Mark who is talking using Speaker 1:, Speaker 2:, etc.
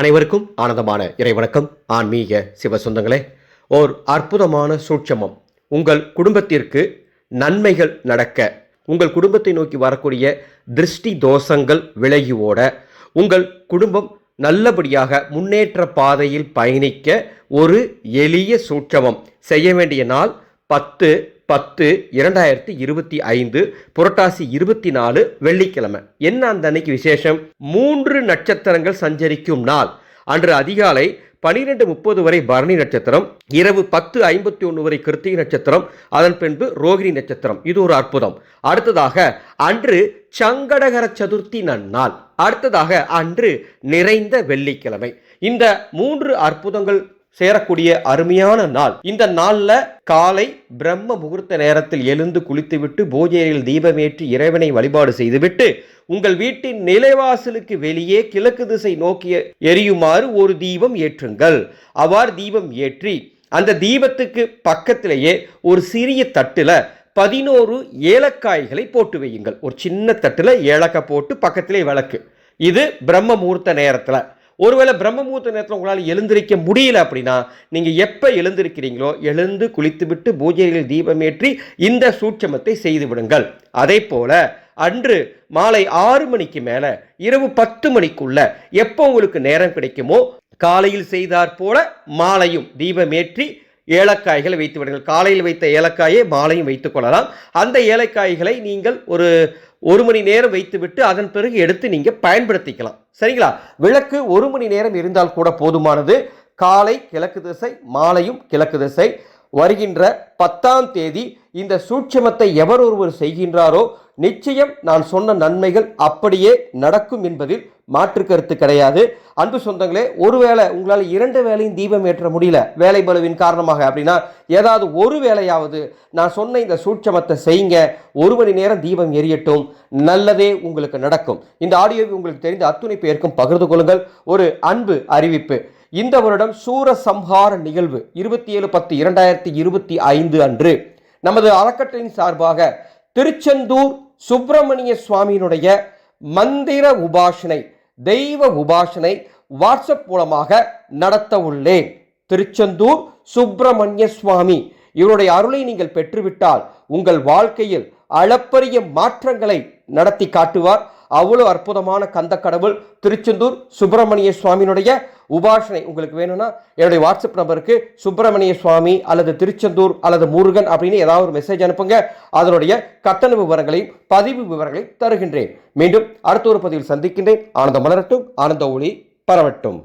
Speaker 1: அனைவருக்கும் ஆனந்தமான இறைவணக்கம். ஆன்மீக சிவ சொந்தங்களே ஓர் அற்புதமான சூட்சமம். உங்கள் குடும்பத்திற்கு நன்மைகள் நடக்க உங்கள் குடும்பத்தை நோக்கி வரக்கூடிய திருஷ்டி தோஷங்கள் விலகி ஓட உங்கள் குடும்பம் நல்லபடியாக முன்னேற்ற பாதையில் பயணிக்க ஒரு எளிய சூட்சமம். செய்ய வேண்டிய நாள் பத்து பத்து இரண்டாயிரத்தி இருபத்தி ஐந்து புரட்டாசி இருபத்தி நாலு வெள்ளிக்கிழமை. என்ன அந்த அன்னைக்கு விசேஷம்? மூன்று நட்சத்திரங்கள் சஞ்சரிக்கும் நாள். அன்று அதிகாலை பனிரெண்டு முப்பது வரை பரணி நட்சத்திரம் இரவு பத்து ஐம்பத்தி ஒன்று வரை கிருத்திகை நட்சத்திரம் அதன் பின்பு ரோகிணி நட்சத்திரம். இது ஒரு அற்புதம். அடுத்ததாக அன்று சங்கடகர சதுர்த்தி நன்னாள் அடுத்ததாக அன்று நிறைந்த வெள்ளிக்கிழமை. இந்த மூன்று அற்புதங்கள் சேரக்கூடிய அருமையான நாள். இந்த நாளில் காலை பிரம்ம முகூர்த்த நேரத்தில் எழுந்து குளித்துவிட்டு பூஜையில் தீபமேற்றி இறைவனை வழிபாடு செய்துவிட்டு உங்கள் வீட்டின் நிலைவாசலுக்கு வெளியே கிழக்கு திசை நோக்கி எரியுமாறு ஒரு தீபம் ஏற்றுங்கள். அவ்வாறு தீபம் ஏற்றி அந்த தீபத்துக்கு பக்கத்திலேயே ஒரு சிறிய தட்டில் பதினோரு ஏலக்காய்களை போட்டு வையுங்கள். ஒரு சின்ன தட்டில் ஏலக்காய் போட்டு பக்கத்திலே விளக்கு. இது பிரம்ம முகூர்த்த நேரத்தில். ஒருவேளை பிரம்மமுகூர்த்த நேரத்தில் உங்களால் எழுந்திருக்க முடியல அப்படின்னா நீங்கள் எப்போ எழுந்திருக்கிறீங்களோ எழுந்து குளித்துவிட்டு பூஜைகளில் தீபமேற்றி இந்த சூட்சமத்தை செய்து விடுங்கள். அதே போல அன்று மாலை ஆறு மணிக்கு மேலே இரவு பத்து மணிக்குள்ள எப்போ உங்களுக்கு நேரம் கிடைக்குமோ காலையில் செய்தாற் போல மாலையும் தீபமேற்றி ஏலக்காய்களை வைத்து விடுங்கள். காலையில் வைத்த ஏலக்காயை மாலையும் வைத்துக் கொள்ளலாம். அந்த ஏலக்காய்களை நீங்கள் ஒரு ஒரு மணி நேரம் வைத்துவிட்டு அதன் பிறகு எடுத்து நீங்கள் பயன்படுத்திக்கலாம். சரிங்களா? விளக்கு ஒரு மணி நேரம் இருந்தால் கூட போதுமானது. காலை கிழக்கு திசை மாலையும் கிழக்கு திசை. வருகின்ற பத்தாம் தேதி இந்த சூட்சமத்தை எவர் ஒருவர் செய்கின்றாரோ நிச்சயம் நான் சொன்ன நன்மைகள் அப்படியே நடக்கும் என்பதில் மாற்று கருத்து கிடையாது. அன்பு சொந்தங்களே ஒருவேளை உங்களால் இரண்டு வேலையும் தீபம் ஏற்ற முடியல வேலை பலுவின் காரணமாக அப்படின்னா ஏதாவது ஒரு வேலையாவது நான் சொன்ன இந்த சூட்சமத்தை செய்யுங்க. ஒரு மணி நேரம் தீபம் எரியட்டும். நல்லதே உங்களுக்கு நடக்கும். இந்த ஆடியோவை உங்களுக்கு தெரிந்த அத்துணை பேருக்கும் பகிர்ந்து கொள்ளுங்கள். ஒரு அன்பு அறிவிப்பு. இந்த வருடம் சூர சம்ஹார நிகழ்வு இருபத்தி ஏழு பத்து இரண்டாயிரத்தி இருபத்தி ஐந்து அன்று நமது அறக்கட்டளையின் சார்பாக திருச்செந்தூர் சுப்பிரமணிய சுவாமியினுடைய மந்திர உபாசனை தெய்வ உபாசனை வாட்ஸ்அப் மூலமாக நடத்த உள்ளேன். திருச்செந்தூர் சுப்பிரமணிய சுவாமி இவருடைய அருளை நீங்கள் பெற்றுவிட்டால் உங்கள் வாழ்க்கையில் அளப்பரிய மாற்றங்களை நடத்தி காட்டுவார். அவ்வளோ அற்புதமான கந்த கடவுள் திருச்செந்தூர் சுப்பிரமணிய சுவாமியினுடைய உபாசனை உங்களுக்கு வேணும்னா என்னுடைய வாட்ஸ்அப் நம்பருக்கு சுப்பிரமணிய சுவாமி அல்லது திருச்செந்தூர் அல்லது முருகன் அப்படின்னு ஏதாவது ஒரு மெசேஜ் அனுப்புங்க. அதனுடைய கட்டண விவரங்களையும் பதிவு விவரங்களையும் தருகின்றேன். மீண்டும் அடுத்த ஒரு பதிவில் சந்திக்கின்றேன். ஆனந்த மலரட்டும். ஆனந்த ஒளி பரவட்டும்.